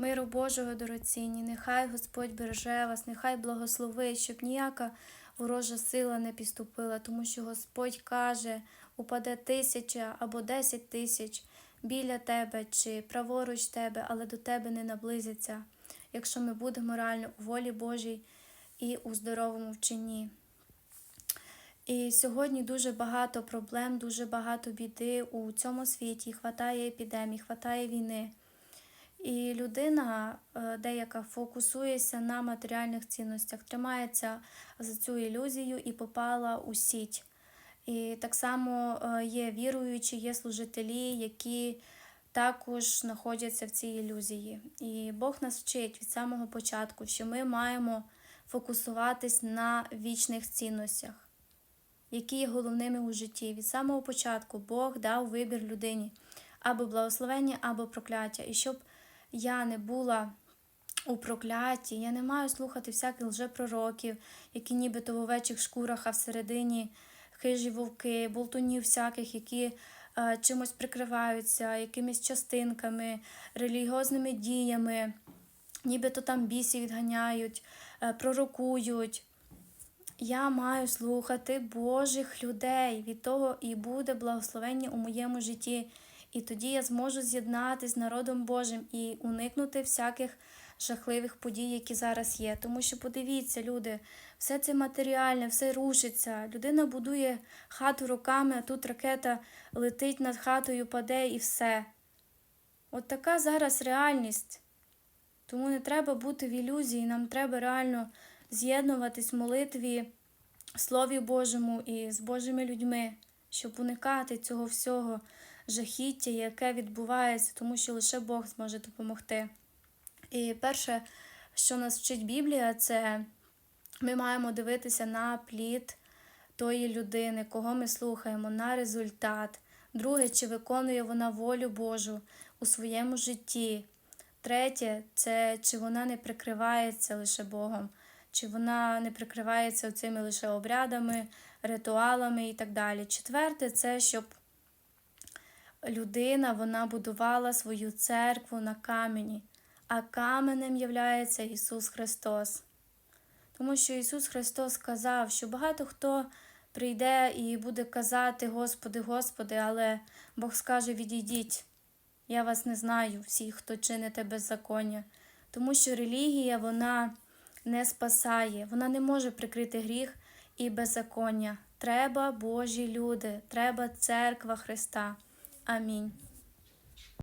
Миру Божого дорогоцінні, нехай Господь береже вас, нехай благословить, щоб ніяка ворожа сила не підступила, тому що Господь каже, упаде тисяча або десять тисяч біля тебе чи праворуч тебе, але до тебе не наблизиться, якщо ми будемо реально у волі Божій і у здоровому вченні. І сьогодні дуже багато проблем, дуже багато біди у цьому світі. Хватає епідемій, хватає війни. І людина е, деяка фокусується на матеріальних цінностях, тримається за цю ілюзію і попала у сіть. І так само е, є віруючі, є служителі, які також знаходяться в цій ілюзії. І Бог нас вчить від самого початку, що ми маємо фокусуватись на вічних цінностях, які є головними у житті. Від самого початку Бог дав вибір людині або благословення, або прокляття. І щоб я не була у прокляті, я не маю слухати всяких лжепророків, які нібито в овечих шкурах, а всередині хижі вовки, болтунів всяких, які е, чимось прикриваються, якимись частинками, релігіозними діями, нібито там бісі відганяють, е, пророкують. Я маю слухати Божих людей. Від того і буде благословення у моєму житті. І тоді я зможу з'єднатися з народом Божим і уникнути всяких жахливих подій, які зараз є. Тому що подивіться, люди, все це матеріальне, все рушиться. Людина будує хату руками, а тут ракета летить над хатою, паде і все. От така зараз реальність. Тому не треба бути в ілюзії, нам треба реально з'єднуватись в молитві, в Слові Божому і з Божими людьми, щоб уникати цього всього жахіття, яке відбувається, тому що лише Бог зможе допомогти. І перше, що нас вчить Біблія, це ми маємо дивитися на плід тої людини, кого ми слухаємо, на результат. Друге, чи виконує вона волю Божу у своєму житті. Третє, це чи вона не прикривається лише Богом, чи вона не прикривається цими лише обрядами, ритуалами і так далі. Четверте, це щоб людина вона будувала свою церкву на камені, а каменем являється Ісус Христос. Тому що Ісус Христос сказав, що багато хто прийде і буде казати, Господи, Господи, але Бог скаже: відійдіть. Я вас не знаю, всіх, хто чините беззаконня. Тому що релігія вона не спасає, вона не може прикрити гріх і беззаконня. Треба Божі люди, треба церква Христа. Амінь.